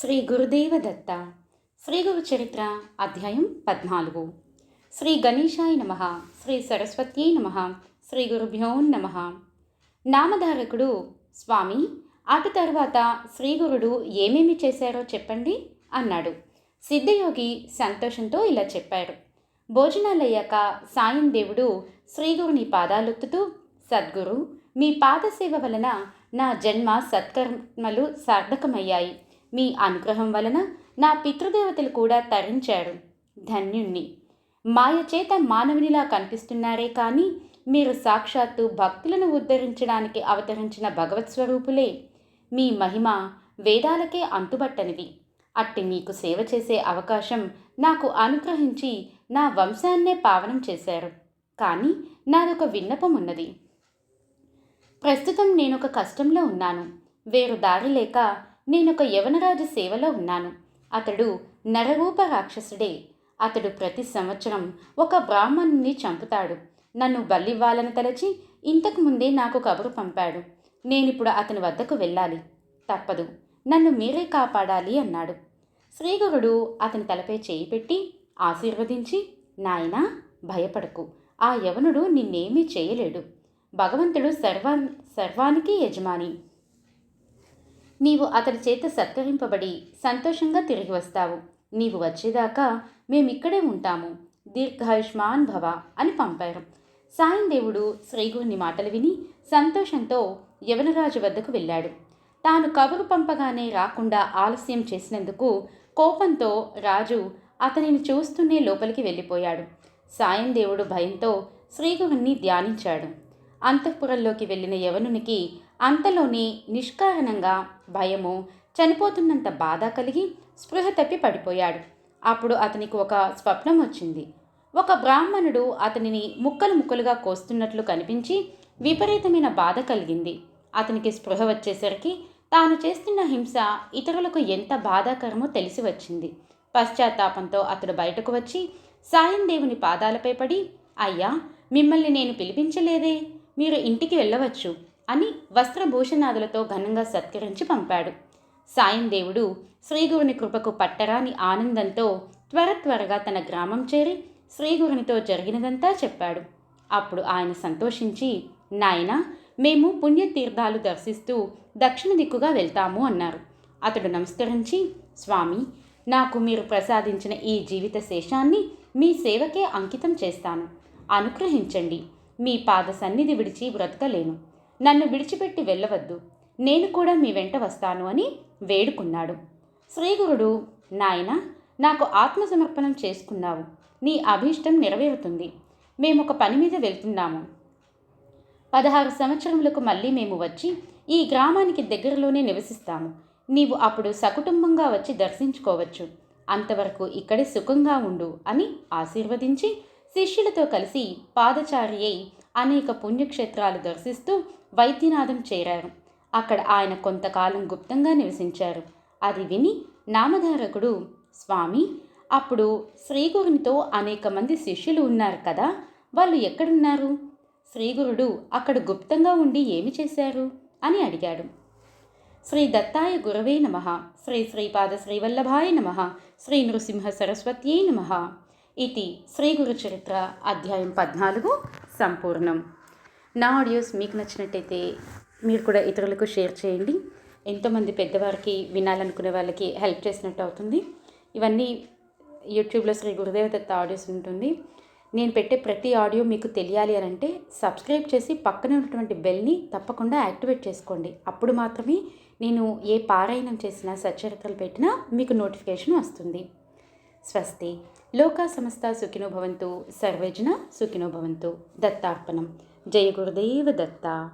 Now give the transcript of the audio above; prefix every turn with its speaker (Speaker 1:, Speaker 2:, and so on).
Speaker 1: శ్రీ గురుదేవ దత్త శ్రీ గురు చరిత్ర అధ్యాయం పద్నాలుగు. శ్రీ గణేశాయ నమ శ్రీ సరస్వత్యై నమ శ్రీ గురుభ్యో నమ. నామధారకుడు స్వామి అటు తర్వాత శ్రీగురుడు ఏమేమి చేశారో చెప్పండి అన్నాడు. సిద్ధయోగి సంతోషంతో ఇలా చెప్పారు భోజనాలయ్యాక సాయం దేవుడు శ్రీగురుని పాదాలొత్తుతూ సద్గురు మీ పాదసేవ వలన నా జన్మ సత్కర్మలు సార్థకమయ్యాయి. మీ అనుగ్రహం వలన నా పితృదేవతలు కూడా తరించారు. ధన్యుణ్ణి. మాయ చేత మానవునిలా కనిపిస్తున్నారే కానీ మీరు సాక్షాత్తు భక్తులను ఉద్ధరించడానికి అవతరించిన భగవత్ స్వరూపులే. మీ మహిమ వేదాలకే అంతుబట్టనిది అట్టి మీకు సేవ చేసే అవకాశం నాకు అనుగ్రహించి నా వంశాన్నే పావనం చేశారు. కానీ నాదొక విన్నపం ఉన్నది ప్రస్తుతం నేనొక కష్టంలో ఉన్నాను. వేరు దారి లేక నేనొక యవనరాజు సేవలో ఉన్నాను. అతడు నరరూప రాక్షసుడే. అతడు ప్రతి సంవత్సరం ఒక బ్రాహ్మణుని చంపుతాడు. నన్ను బల్లివ్వాలని తలచి ఇంతకు ముందే నాకు కబురు పంపాడు. నేనిప్పుడు అతని వద్దకు వెళ్ళాలి. తప్పదు. నన్ను మీరే కాపాడాలి అన్నాడు. శ్రీగురుడు అతని తలపై చేయి పెట్టి ఆశీర్వదించి నాయనా భయపడకు. ఆ యవనుడు నిన్నేమీ చేయలేడు. భగవంతుడు సర్వా సర్వానికి యజమాని. నీవు అతడి చేత సత్కరింపబడి సంతోషంగా తిరిగి వస్తావు. నీవు వచ్చేదాకా మేమిక్కడే ఉంటాము. దీర్ఘాయుష్మాన్ భవ అని పంపారు. సాయం దేవుడు శ్రీగురుని మాటలు విని సంతోషంతో యవనరాజు వద్దకు వెళ్ళాడు. తాను కబురు పంపగానే రాకుండా ఆలస్యం చేసినందుకు కోపంతో రాజు అతనిని చూస్తూనే లోపలికి వెళ్ళిపోయాడు. సాయం దేవుడు భయంతో శ్రీగురుణ్ణి ధ్యానించాడు. అంతఃపురంలోకి వెళ్ళిన యవనునికి అంతలోనే నిష్కారణంగా భయము చనిపోతున్నంత బాధ కలిగి స్పృహ తప్పి పడిపోయాడు. అప్పుడు అతనికి ఒక స్వప్నం వచ్చింది. ఒక బ్రాహ్మణుడు అతనిని ముక్కలు ముక్కలుగా కోస్తున్నట్లు కనిపించి విపరీతమైన బాధ కలిగింది. అతనికి స్పృహ వచ్చేసరికి తాను చేస్తున్న హింస ఇతరులకు ఎంత బాధాకరమో తెలిసి వచ్చింది. పశ్చాత్తాపంతో అతడు బయటకు వచ్చి సాయం దేవుని పాదాలపై పడి అయ్యా మిమ్మల్ని నేను పిలిపించలేదే. మీరు ఇంటికి వెళ్ళవచ్చు. అని వస్త్రభూషణాదులతో ఘనంగా సత్కరించి పంపాడు. సాయం దేవుడు శ్రీగురుని కృపకు పట్టరాని ఆనందంతో త్వర త్వరగా తన గ్రామం చేరి శ్రీగురునితో జరిగినదంతా చెప్పాడు. అప్పుడు ఆయన సంతోషించి నాయన మేము పుణ్యతీర్థాలు దర్శిస్తూ దక్షిణ దిక్కుగా వెళ్తాము అన్నారు. అతడు నమస్కరించి స్వామి నాకు మీరు ప్రసాదించిన ఈ జీవిత శేషాన్ని మీ సేవకే అంకితం చేస్తాను. అనుగ్రహించండి. మీ పాద సన్నిధి విడిచి బ్రతకలేను. నన్ను విడిచిపెట్టి వెళ్ళవద్దు. నేను కూడా మీ వెంట వస్తాను అని వేడుకున్నాడు. శ్రీగురుడు నాయన నాకు ఆత్మసమర్పణం చేసుకున్నావు. నీ అభీష్టం నెరవేరుతుంది. మేము ఒక పని మీద వెళ్తున్నాము. పదహారు సంవత్సరములకు మళ్ళీ మేము వచ్చి ఈ గ్రామానికి దగ్గరలోనే నివసిస్తాము. నీవు అప్పుడు సకుటుంబంగా వచ్చి దర్శించుకోవచ్చు. అంతవరకు ఇక్కడే సుఖంగా ఉండు అని ఆశీర్వదించి శిష్యులతో కలిసి పాదచారి అయి అనేక పుణ్యక్షేత్రాలు దర్శిస్తూ వైద్యనాథం చేరారు. అక్కడ ఆయన కొంతకాలం గుప్తంగా నివసించారు. అది విని నామధారకుడు స్వామి అప్పుడు శ్రీగురునితో అనేక మంది శిష్యులు ఉన్నారు కదా వాళ్ళు ఎక్కడున్నారు? శ్రీగురుడు అక్కడ గుప్తంగా ఉండి ఏమి చేశారు? అని అడిగాడు. శ్రీ దత్తాయ గురవే నమ శ్రీ శ్రీపాద శ్రీవల్లభాయ నమ శ్రీ నృసింహ సరస్వత్యై నమ ఇది శ్రీ గురు చరిత్ర అధ్యాయం పద్నాలుగు సంపూర్ణం. నా ఆడియోస్ మీకు నచ్చినట్టయితే మీరు కూడా ఇతరులకు షేర్ చేయండి. ఎంతోమంది పెద్దవారికి వినాలనుకునే వాళ్ళకి హెల్ప్ చేసినట్టు అవుతుంది. ఇవన్నీ యూట్యూబ్లో శ్రీ గురుదేవ దత్త ఆడియోస్ ఉంటుంది. నేను పెట్టే ప్రతి ఆడియో మీకు తెలియాలి అని అంటే సబ్స్క్రైబ్ చేసి పక్కనే ఉన్నటువంటి బెల్ని తప్పకుండా యాక్టివేట్ చేసుకోండి. అప్పుడు మాత్రమే నేను ఏ పారాయణం చేసినా సచ్చరిత్రలు పెట్టినా మీకు నోటిఫికేషన్ వస్తుంది. స్వస్తి. లోకా సమస్త సుఖినో భవంతు. సర్వేజన సుఖినో భవంతు. దత్తార్పణం. జయ గురుదేవ దత్త.